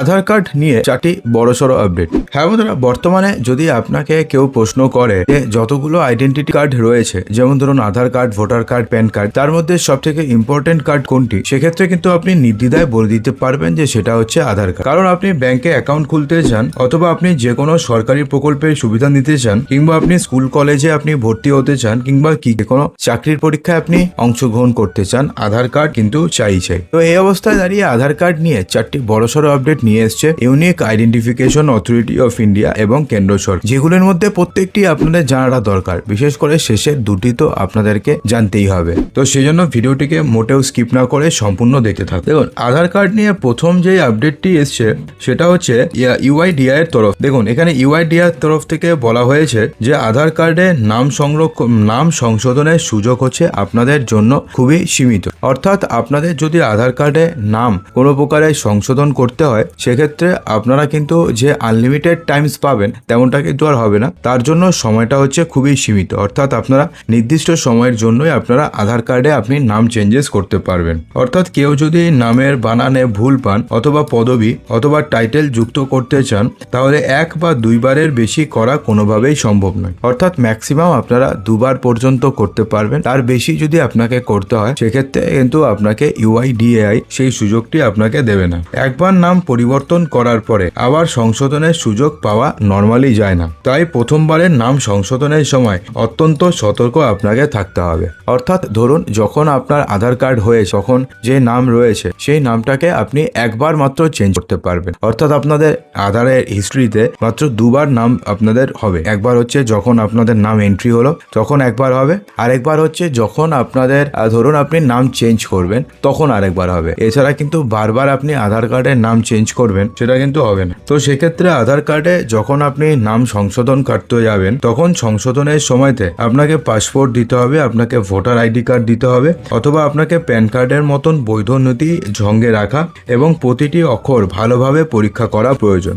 আধার card নিয়ে চারটি বড়সড় আপডেট হ্যাঁ বন্ধুরা, বর্তমানে যদি আপনাকে কেউ প্রশ্ন করে যে যতগুলো আইডেন্টিটি কার্ড রয়েছে, যেমন ধরুন Aadhaar card, voter card, PAN card, তার মধ্যে সব থেকে ইম্পর্টেন্ট কার্ড কোনটি? সেক্ষেত্রে কিন্তু আপনি নির্দ্বিধায় বলে দিতে পারবেন যে সেটা হচ্ছে আধার কার্ড। কারণ আপনি ব্যাংকে অ্যাকাউন্ট খুলতে চান, অথবা আপনি যে কোনো সরকারি প্রকল্পের সুবিধা নিতে চান, কিংবা আপনি স্কুল কলেজে আপনি ভর্তি হতে চান, কিংবা কি কোনো চাকরির পরীক্ষায় আপনি অংশগ্রহণ করতে চান, আধার কার্ড কিন্তু চাই চাই তো এই অবস্থায় দাঁড়িয়ে আধার কার্ড নিয়ে চারটি বড়সড় আপডেট নিয়ে এসছে unique identification authority of India এবং কেন্দ্র সরকার। যেগুলোর মধ্যে প্রত্যেকটি আপনাদের জানাটা দরকার। বিশেষ করে শেষের দুটি তো আপনাদেরকে জানতেই হবে। তো সেই জন্য ভিডিওটিকে মোটেও স্কিপ না করে সম্পূর্ণ দেখতে থাকুন। দেখুন, আধার কার্ড নিয়ে প্রথম যে আপডেটটি এসছে, সেটা হচ্ছে ইউআইডিআই এর তরফ। দেখুন, এখানে ইউআইডিআই এর তরফ থেকে বলা হয়েছে যে আধার কার্ডে নাম সংরক্ষণ নাম সংশোধনের সুযোগ হচ্ছে আপনাদের জন্য খুবই সীমিত। অর্থাৎ আপনাদের যদি আধার কার্ডে নাম কোনো প্রকারে সংশোধন করতে হয় সেক্ষেত্রে আপনারা কিন্তু যে আনলিমিটেড টাইমস পাবেন, তেমনটা কিন্তু আর হবে না। তার জন্য সময়টা হচ্ছে খুবই সীমিত। অর্থাৎ আপনারা নির্দিষ্ট সময়ের জন্যই আপনারা আধার কার্ডে আপনি নাম চেঞ্জেস করতে পারবেন। অর্থাৎ কেউ যদি নামের বানানে ভুল পান অথবা পদবি অথবা টাইটেল যুক্ত করতে চান, তাহলে এক বা দুইবারের বেশি করা কোনোভাবেই সম্ভব নয়। অর্থাৎ ম্যাক্সিমাম আপনারা দুবার পর্যন্ত করতে পারবেন। তার বেশি যদি আপনাকে করতে হয়, সেক্ষেত্রে কিন্তু আপনাকে ইউআইডিএআই সেই সুযোগটি আপনাকে দেবে না। একবার নাম পরিবর্তন করার পরে আবার সংশোধনের সুযোগ পাওয়া নর্মালি যায় না। তাই প্রথমবারের নাম সংশোধনের সময় অত্যন্ত সতর্ক আপনাকে থাকতে হবে। অর্থাৎ ধরুন যখন আপনার আধার কার্ড হয়ে তখন যে নাম রয়েছে, সেই নামটাকে আপনি একবার মাত্র চেঞ্জ করতে পারবেন। অর্থাৎ আপনাদের আধারের হিস্ট্রিতে মাত্র দুবার নাম আপনাদের হবে। একবার হচ্ছে যখন আপনাদের নাম এন্ট্রি হলো, তখন একবার হবে। আরেকবার হচ্ছে যখন আপনাদের ধরুন আপনি নাম চেঞ্জ করবেন, তখন আরেকবার হবে। এছাড়া কিন্তু বারবার আপনি আধার কার্ডের নাম চেঞ্জ করবেন, সেটা কিন্তু হবে না। তো সেক্ষেত্রে আধার কার্ডে যখন আপনি নাম সংশোধন করতে যাবেন, তখন সংশোধনের সময়তে আপনাকে পাসপোর্ট দিতে হবে, আপনাকে ভোটার আইডি কার্ড দিতে হবে, অথবা আপনাকে প্যান কার্ডের মতন বৈধ নথি ঝঙ্গে রাখা এবং প্রতিটি অক্ষর ভালোভাবে পরীক্ষা করা প্রয়োজন।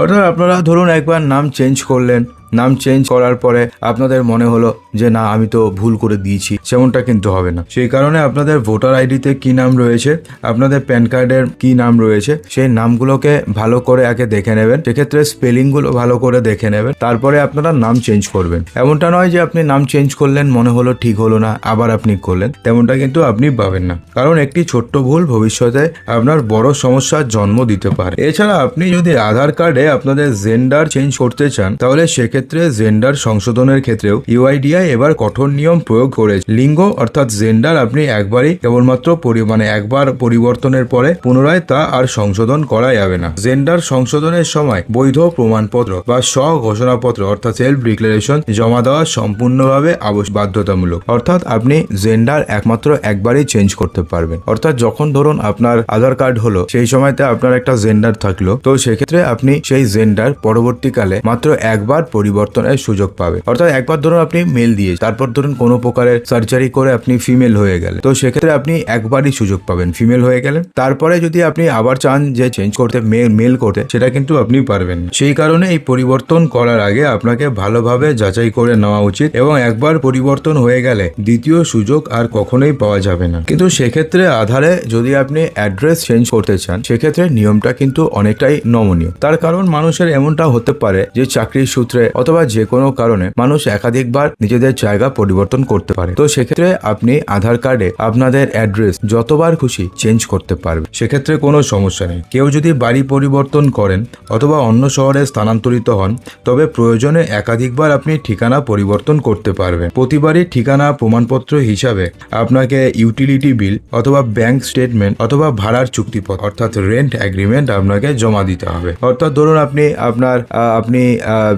অর্থাৎ আপনারা ধরুন একবার নাম চেঞ্জ করলেন নাম চেঞ্জ করার পরে আপনাদের মনে হলো যে না, আমি তো ভুল করে দিয়েছি, সেমনটা কিন্তু হবে না। সেই কারণে আপনাদের ভোটার আইডিতে কি নাম রয়েছে, আপনাদের প্যান কার্ডের কি নাম রয়েছে, সেই নামগুলোকে ভালো করে আগে দেখে নেবেন। সেক্ষেত্রে স্পেলিংগুলো ভালো করে দেখে নেবেন, তারপরে আপনারা নাম চেঞ্জ করবেন। এমনটা নয় যে আপনি নাম চেঞ্জ করলেন, মনে হলো ঠিক হলো না, আবার আপনি করলেন, তেমনটা কিন্তু আপনি পাবেন না। কারণ একটি ছোট্ট ভুল ভবিষ্যতে আপনার বড় সমস্যার জন্ম দিতে পারে। এছাড়া আপনি যদি আধার কার্ডে আপনাদের জেন্ডার চেঞ্জ করতে চান, তাহলে সেক্ষেত্রে জেন্ডার সংশোধনের ক্ষেত্রেও ইউআইডিআই এবার কঠোর নিয়ম প্রয়োগ করেছে। লিঙ্গ অর্থাৎ জেন্ডার আপনি একবারই কেবলমাত্র পরি- মানে একবার পরিবর্তনের পরে পুনরায় তা আর সংশোধন করা যাবে না। জেন্ডার সংশোধনের সময় বৈধ প্রমাণপত্র বা স্ব ঘোষণাপত্র অর্থাৎ সেলফ ডিক্লারেশন জমা দেওয়া সম্পূর্ণভাবে বাধ্যতামূলক। অর্থাৎ আপনি জেন্ডার একমাত্র একবারই চেঞ্জ করতে পারবেন। অর্থাৎ যখন ধরুন আপনার আধার কার্ড হলো, সেই সময়তে আপনার একটা জেন্ডার থাকল, তো সেক্ষেত্রে আপনি সেই জেন্ডার পরবর্তীকালে মাত্র একবার পরিবর্তনের সুযোগ পাবে। অর্থাৎ একবার ধরুন আপনি মেল দিয়ে তারপর ধরুন কোনো প্রকারের সার্জারি করে আপনি ফিমেল হয়ে গেলেন। তো সেক্ষেত্রে আপনি একবারই সুযোগ পাবেন ফিমেল হয়ে গেলেন। তারপরে যদি আপনি আবার চান যে চেঞ্জ করতে মেল করতে, সেটা কিন্তু আপনি পারবেন সেই কারণে এই পরিবর্তন করার আগে আপনাকে ভালোভাবে যাচাই করে নেওয়া উচিত এবং একবার পরিবর্তন হয়ে গেলে দ্বিতীয় সুযোগ আর কখনোই পাওয়া যাবে না। কিন্তু সেক্ষেত্রে আধারে যদি আপনি অ্যাড্রেস চেঞ্জ করতে চান, সেক্ষেত্রে নিয়মটা কিন্তু অনেকটাই নমনীয়। তার কারণ মানুষের এমনটা হতে পারে যে চাকরির সূত্রে অথবা যে কোনো কারণে মানুষ একাধিকবার নিজেদের জায়গা পরিবর্তন করতে পারে। তো সেক্ষেত্রে আপনি আধার কার্ডে আপনাদের অ্যাড্রেস যতবার খুশি চেঞ্জ করতে পারবে সেক্ষেত্রে কোনো সমস্যা নেই। কেউ যদি বাড়ি পরিবর্তন করেন অথবা অন্য শহরে স্থানান্তরিত হন, তবে প্রয়োজনে একাধিকবার আপনি ঠিকানা পরিবর্তন করতে পারবেন। প্রতিবারই ঠিকানা প্রমাণপত্র হিসাবে আপনাকে ইউটিলিটি বিল অথবা ব্যাংক স্টেটমেন্ট অথবা ভাড়ার চুক্তিপত্র অর্থাৎ রেন্ট এগ্রিমেন্ট আপনাকে জমা দিতে হবে। অর্থাৎ ধরুন আপনি আপনার আপনি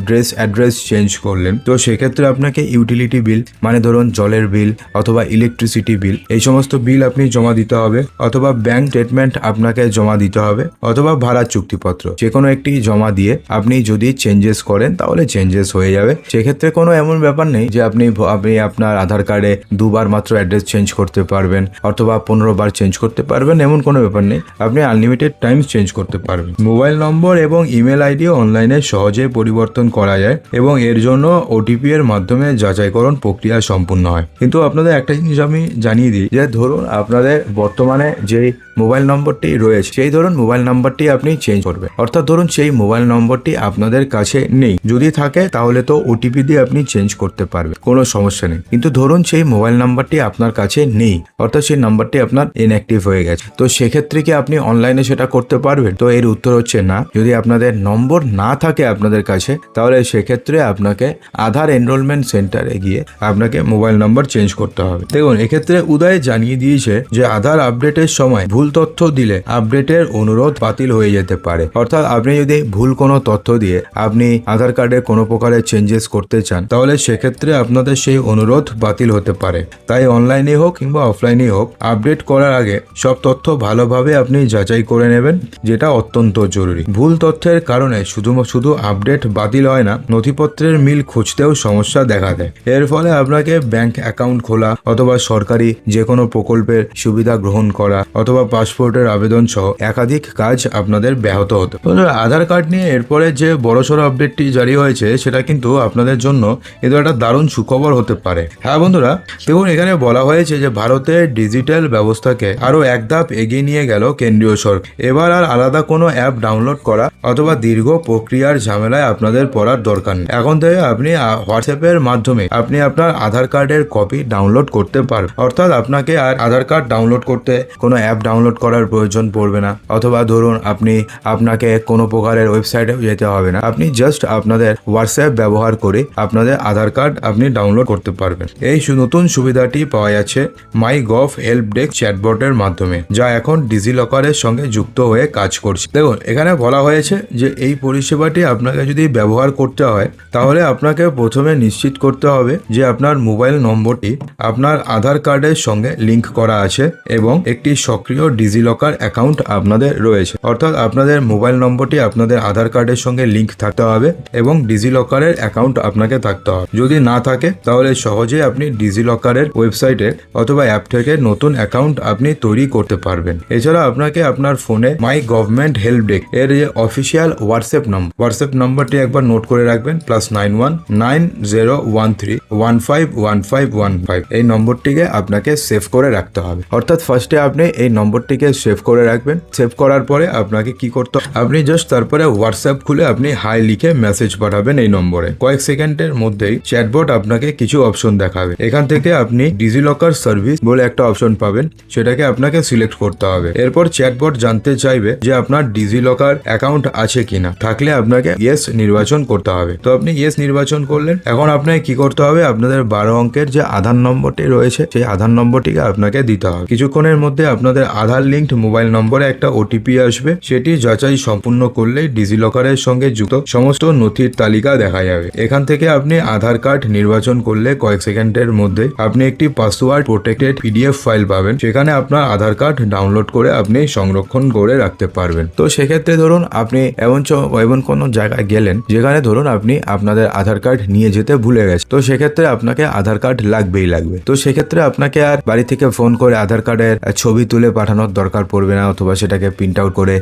ড্রেস অ্যাড্রেস চেঞ্জ করলেন। তো সেক্ষেত্রে আপনাকে ইউটিলিটি বিল মানে ধরুন জলের বিল অথবা ইলেকট্রিসিটি বিল এই সমস্ত বিল আপনি জমা দিতে হবে, অথবা ব্যাংক স্টেটমেন্ট আপনাকে জমা দিতে হবে, অথবা ভাড়ার চুক্তিপত্র। যে কোনো একটি জমা দিয়ে আপনি যদি চেঞ্জেস করেন, তাহলে চেঞ্জেস হয়ে যাবে। সেক্ষেত্রে কোনো এমন ব্যাপার নেই যে আপনি আপনি আপনার আধার কার্ডে দুবার মাত্র অ্যাড্রেস চেঞ্জ করতে পারবেন, অথবা পনেরো বার চেঞ্জ করতে পারবেন, এমন কোনো ব্যাপার নেই। আপনি আনলিমিটেড টাইমস চেঞ্জ করতে পারবেন। মোবাইল নম্বর এবং ইমেল আইডি অনলাইনে সহজে পরিবর্তন করা যায়। এবং এর জন্য ওটিপি এর মাধ্যমে যাচাইকরণ প্রক্রিয়া সম্পূর্ণ হয়। কিন্তু আপনাদের একটা জিনিস আমি জানিয়ে দিই যে, ধরুন আপনাদের বর্তমানে যে মোবাইল নম্বরটি রয়েছে। সেই ধরুন মোবাইল নাম্বারটি আপনি চেঞ্জ করবেন। অর্থাৎ ধরুন সেই মোবাইল নম্বরটি আপনাদের কাছে নেই। যদি থাকে, তাহলে তো ওটিপি দিয়ে আপনি চেঞ্জ করতে পারবেন। কোনো সমস্যা নেই। কিন্তু ধরুন সেই মোবাইল নাম্বারটি আপনার কাছে নেই। অর্থাৎ সেই নাম্বারটি আপনার ইনঅ্যাক্টিভ হয়ে গেছে। তো সেক্ষেত্রে কি আপনি অনলাইনে সেটা করতে পারবেন? তো এর উত্তর হচ্ছে না। যদি আপনাদের নম্বর না থাকে আপনাদের কাছে, তাহলে সেক্ষেত্রে আপনাকে আধার এনরোলমেন্ট সেন্টারে গিয়ে আপনাকে মোবাইল নাম্বার চেঞ্জ করতে হবে। দেখুন, এক্ষেত্রে উদয় জানিয়ে দিয়েছে যে আধার আপডেটের সময় ভুল তথ্য দিলে আপডেটের অনুরোধ বাতিল হয়ে যেতে পারে। অর্থাৎ আপনি যদি ভুল কোনো তথ্য দিয়ে আপনি আধার কার্ডে কোনো প্রকারের চেঞ্জেস করতে চান, তাহলে সেক্ষেত্রে আপনাদের সেই অনুরোধ বাতিল হতে পারে। তাই অনলাইনে হোক কিংবা অফলাইনে হোক আপডেট করার আগে সব তথ্য ভালোভাবে আপনি যাচাই করে নেবেন, যেটা অত্যন্ত জরুরি। ভুল তথ্যের কারণে শুধু শুধু আপডেট বাতিল হয় না, নথিপত্রের মিল খুঁজতেও সমস্যা দেখা দেয়। এর ফলে আপনাকে ব্যাংক অ্যাকাউন্ট খোলা অথবা সরকারি যে কোনো প্রকল্পের সুবিধা গ্রহণ করা অথবা পাসপোর্টের আবেদন সহ একাধিক কাজ আপনাদের ব্যাহত হতো বন্ধুরা, আধার কার্ড নিয়ে এরপরে যে বড়সড় আপডেটটি জারি হয়েছে সেটা কিন্তু আপনাদের জন্য কিন্তু একটা দারুণ সুখবর হতে পারে। হ্যাঁ বন্ধুরা দেখুন এখানে বলা হয়েছে যে ভারতের ডিজিটাল ব্যবস্থাকে আরও এক ধাপ এগিয়ে নিয়ে গেল কেন্দ্রীয় সরকার। এবার আর আলাদা কোনো অ্যাপ ডাউনলোড করা অথবা দীর্ঘ প্রক্রিয়ার ঝামেলায় আপনাদের পড়ার দরকার নেই। এখন থেকে আপনি হোয়াটসঅ্যাপের মাধ্যমে আপনি আপনার আধার কার্ডের কপি ডাউনলোড করতে পারবেন। অর্থাৎ আপনাকে আর আধার কার্ড ডাউনলোড করতে কোনো অ্যাপ ডাউনলোড করার প্রয়োজন পড়বে না। অথবা ধরুন আপনি আপনাকে কোনো প্রকারের ওয়েবসাইটে যেতে হবে না। আপনি জাস্ট আপনাদের হোয়াটসঅ্যাপ ব্যবহার করে আপনাদের আধার কার্ড আপনি ডাউনলোড করতে পারবেন। এই নতুন সুবিধাটি পাওয়া যাচ্ছে মাই গভ হেল্প ডেস্ক চ্যাটবটের মাধ্যমে, যা এখন ডিজি ডিজিলকারের সঙ্গে যুক্ত হয়ে কাজ করছে। দেখুন, এখানে বলা হয়েছে যে এই পরিষেবাটি আপনাকে যদি ব্যবহার করতে হয়, তাহলে আপনাকে প্রথমে নিশ্চিত করতে হবে যে আপনার মোবাইল নম্বরটি আপনার আধার কার্ডের সঙ্গে লিংক করা আছে এবং একটি সক্রিয় ডিজিলকার অ্যাকাউন্ট আপনাদের রয়েছে। অর্থাৎ আপনাদের মোবাইল নম্বরটি আপনাদের আধার কার্ডের সঙ্গে লিংক থাকতে হবে এবং ডিজিলকারের অ্যাকাউন্ট আপনাকে থাকতে হবে। যদি না থাকে, তাহলে সহজে আপনি ডিজিলকারের ওয়েবসাইটে অথবা অ্যাপ থেকে নতুন অ্যাকাউন্ট আপনি তৈরি করতে পারবেন। এছাড়া আপনাকে আপনার ফোনে মাই গভর্নমেন্ট হেল্প ডেক এর যে অফিসিয়াল হোয়াটসঅ্যাপ নম্বর হোয়াটসঅ্যাপ নম্বরটি একবার নোট করে রাখবেন, plus nine one nine zero one three one five one five one five. এই নম্বরটিকে আপনাকে সেভ করে রাখতে হবে। অর্থাৎ ফার্স্টে আপনি এই নম্বরটিকে সেভ করে রাখবেন। সেভ করার পরে আপনাকে কি করতে? আপনি জাস্ট তারপরে হোয়াটসঅ্যাপ খুলে আপনি হাই লিখে মেসেজ পাঠাবেন এই নম্বরে। কয়েক সেকেন্ডের মধ্যেই চ্যাটবট আপনাকে কিছু অপশন দেখাবে। এখান থেকে আপনি ডিজিলকার সার্ভিস বলে একটা অপশন পাবেন। সেটাকে আপনাকে সিলেক্ট করতে হবে। এরপর চ্যাটবট জানতে চাইবে যে আপনার ডিজিলকার অ্যাকাউন্ট আছে কিনা। থাকলে আপনাকে ইয়েস নির্বাচন করতে হবে। তো আপনি ইয়েস নির্বাচন করলেন। এখন আপনাকে কি করতে হবে? আপনাদের বারো অঙ্কের যে আধার নম্বরটি রয়েছে, সেই আধার নম্বরটিকে আপনাকে দিতে হবে। কিছুক্ষণের মধ্যে আপনাদের আধার লিঙ্কড মোবাইল নম্বরে একটা ওটিপি আসবে। সেটি যাচাই সম্পূর্ণ করলেই ডিজিলকারের সঙ্গে যুক্ত সমস্ত নথির তালিকা দেখা যাবে। এখান থেকে আপনি আধার কার্ড নির্বাচন করলে কয়েক সেকেন্ডের মধ্যে আপনি একটি পাসওয়ার্ড প্রোটেক্টেড পিডিএফ ফাইল পাবেন। সেখানে আপনার আধার কার্ড ডাউনলোড করে আপনি সংরক্ষণ করে রাখতে পারবেন। তো সেক্ষেত্রে ধরুন আপনি এমন এমন কোনো জায়গায় গেলেন, যেখানে ধরুন আপনি আপনাদের আধার কার্ড নিয়ে যেতে ভুলে গেছেন। তো সেক্ষেত্রে আপনাকে আধার কার্ড লাগবেই লাগবে। তো সেক্ষেত্রে আপনাকে আর বাড়ি থেকে ফোন করে আধার কার্ডের ছবি তুলে পাঠানোর দরকার পড়বে না অথবা সেটাকে প্রিন্ট আউট করে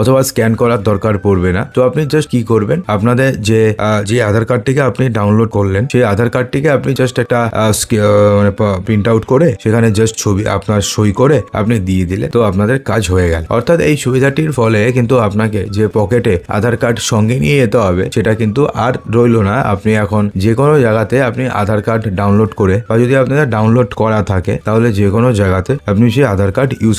অথবা স্ক্যান করার দরকার পড়বে না। তো আপনি জাস্ট কি করবেন? আপনাদের যে যে আধার কার্ডটিকে আপনি ডাউনলোড করলেন, সেই আধার কার্ডটিকে আপনি জাস্ট একটা মানে প্রিন্ট আউট করে সেখানে জাস্ট ছবি আপনার সই করে আপনি দিয়ে দিলে তো আপনাদের কাজ হয়ে গেল। অর্থাৎ এই সুবিধাটির ফলে কিন্তু আপনাকে যে পকেটে আধার কার্ড সঙ্গে নিয়ে যেতে হবে, সেটা কিন্তু আর রইল না। আপনি এখন যে কোনো জায়গাতে আপনি আধার কার্ড ডাউনলোড করে বা যদি আপনাদের ডাউনলোড করা থাকে, তাহলে যে কোনো জায়গাতে আপনি সেই আধার কার্ড ইউজ